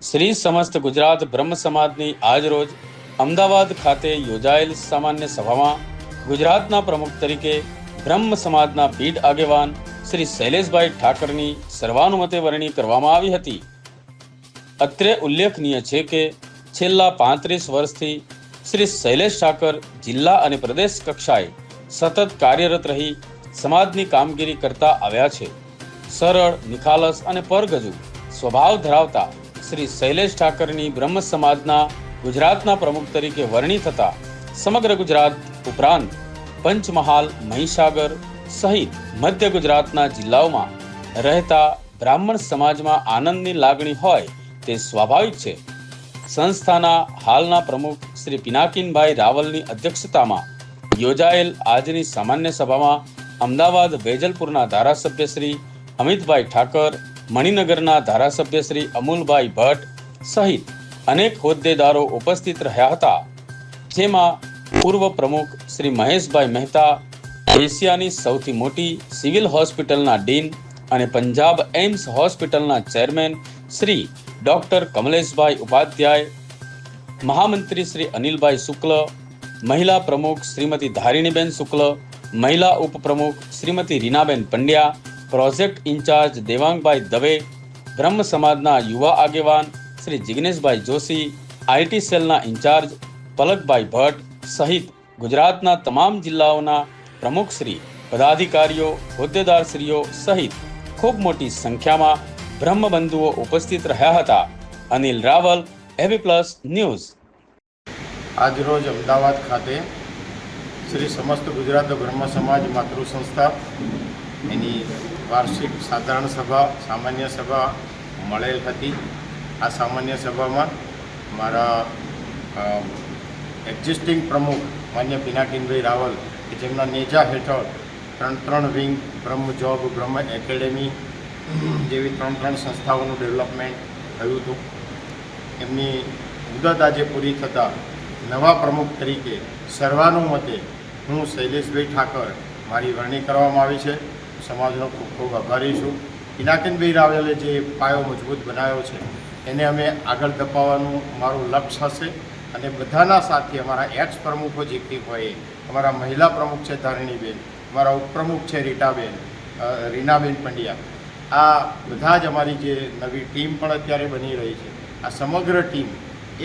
શ્રી સમસ્ત ગુજરાત બ્રહ્મ સમાજની આજરોજ અમદાવાદ ખાતે યોજાયેલ સામાન્ય સભામાં ગુજરાતના પ્રમુખ તરીકે બ્રહ્મ સમાજના પીઠ આગેવાન શ્રી શૈલેષભાઈ ઠાકરની સર્વાનુમતે વરણી કરવામાં આવી હતી. અત્રે ઉલ્લેખનીય છે કે છેલ્લા પાંત્રીસ વર્ષથી શ્રી શૈલેષ ઠાકર જિલ્લા અને પ્રદેશ કક્ષાએ સતત કાર્યરત રહી સમાજની કામગીરી કરતા આવ્યા છે. સરળ, નિખાલસ અને પરગજુ સ્વભાવ ધરાવતા શ્રી શૈલેષ ઠાકરની બ્રહ્મ સમાજના ગુજરાતના પ્રમુખ તરીકે વરણી થતા સમગ્ર ગુજરાત ઉપરાંત પંચમહાલ, મહીસાગર સહિત મધ્ય ગુજરાતના જિલ્લાઓમાં રહેતા બ્રાહ્મણ સમાજમાં આનંદની લાગણી હોય તે સ્વાભાવિક છે. સંસ્થાના હાલના પ્રમુખ શ્રી પિનાકીનભાઈ રાવલની અધ્યક્ષતામાં યોજાયેલ આજની સામાન્ય સભામાં અમદાવાદ વેજલપુરના ધારાસભ્ય શ્રી અમિતભાઈ ઠાકર મણિનગરના ધારાસભ્ય શ્રી અમુલભાઈ ભટ્ટ સહિત અનેક હોદ્દેદારો ઉપસ્થિત રહ્યા હતા, જેમાં પૂર્વ પ્રમુખ શ્રી મહેશભાઈ મહેતા, એશિયાની સૌથી મોટી સિવિલ હોસ્પિટલના ડીન અને પંજાબ એમ્સ હોસ્પિટલના ચેરમેન શ્રી ડોક્ટર કમલેશભાઈ ઉપાધ્યાય, મહામંત્રી શ્રી અનિલભાઈ શુક્લ, મહિલા પ્રમુખ શ્રીમતી ધારિણીબેન શુક્લ, મહિલા ઉપપ્રમુખ શ્રીમતી રીનાબેન પંડ્યા પ્રોજેક્ટ ઇન્ચાર્જ દેવાંગભાઈ દવે, બ્રહ્મ સમાજના યુવા આગેવાન શ્રી જિગ્નેશભાઈ જોશી આઈટી સેલના ઇન્ચાર્જ પલકભાઈ ભટ્ટ સહિત ગુજરાતના તમામ જિલ્લાઓના પ્રમુખશ્રી પદાધિકારીઓ, હોદ્દેદારશ્રીઓ સહિત ખૂબ મોટી સંખ્યામાં બ્રહ્મબંધુઓ ઉપસ્થિત રહ્યા હતા. અનિલ રાવલ એવી પ્લસ ન્યૂઝ. આજરોજ અમદાવાદ ખાતે શ્રી સમસ્ત ગુજરાત બ્રહ્મ સમાજ માતૃ સંસ્થા એની વાર્ષિક સાધારણ સભા, સામાન્ય સભા મળેલ હતી. આ સામાન્ય સભામાં મારા એક્ઝિસ્ટિંગ પ્રમુખ માન્ય પિનાકીનભાઈ રાવલ કે જેમના નેજા હેઠળ ત્રણ ત્રણ વિંગ બ્રહ્મ જોબ, બ્રહ્મ એકેડેમી જેવી ત્રણ ત્રણ સંસ્થાઓનું ડેવલપમેન્ટ થયું હતું. એમની મુદત આજે પૂરી થતાં નવા પ્રમુખ તરીકે સર્વાનુમતે હું શૈલેષભાઈ ઠાકર મારી વરણી કરવામાં આવી છે. સમાજનો ખૂબ ખૂબ આભારી છું. પિનાકીનભાઈ રાવલે જે પાયો મજબૂત બનાવ્યો છે, એને અમે આગળ ધપાવવાનું મારું લક્ષ્ય હશે અને બધાના સાથે અમારા એક્સ પ્રમુખો જે કંઈ હોય અમારા મહિલા પ્રમુખ છે ધારિણીબેન, અમારા ઉપપ્રમુખ છે રીટાબેન રીનાબેન પંડ્યા. આ બધા જ અમારી જે નવી ટીમ પણ અત્યારે બની રહી છે. આ સમગ્ર ટીમ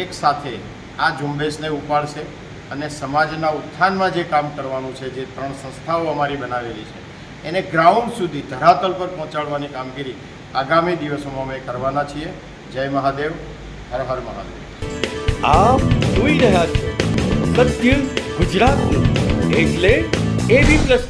એક સાથે આ ઝુંબેશને ઉપાડશે અને સમાજના ઉત્થાનમાં જે કામ કરવાનું છે, જે ત્રણ સંસ્થાઓ અમારી બનાવેલી છે એને ગ્રાઉન્ડ સુધી ધરાતલ પર પહોંચાડવાની કામગીરી આગામી દિવસોમાં અમે કરવાના છીએ. જય મહાદેવ. હર હર મહાદેવ. આપ જોઈ રહ્યા છો સત્ય ગુજરાતનું. એટલે એબી પ્લસ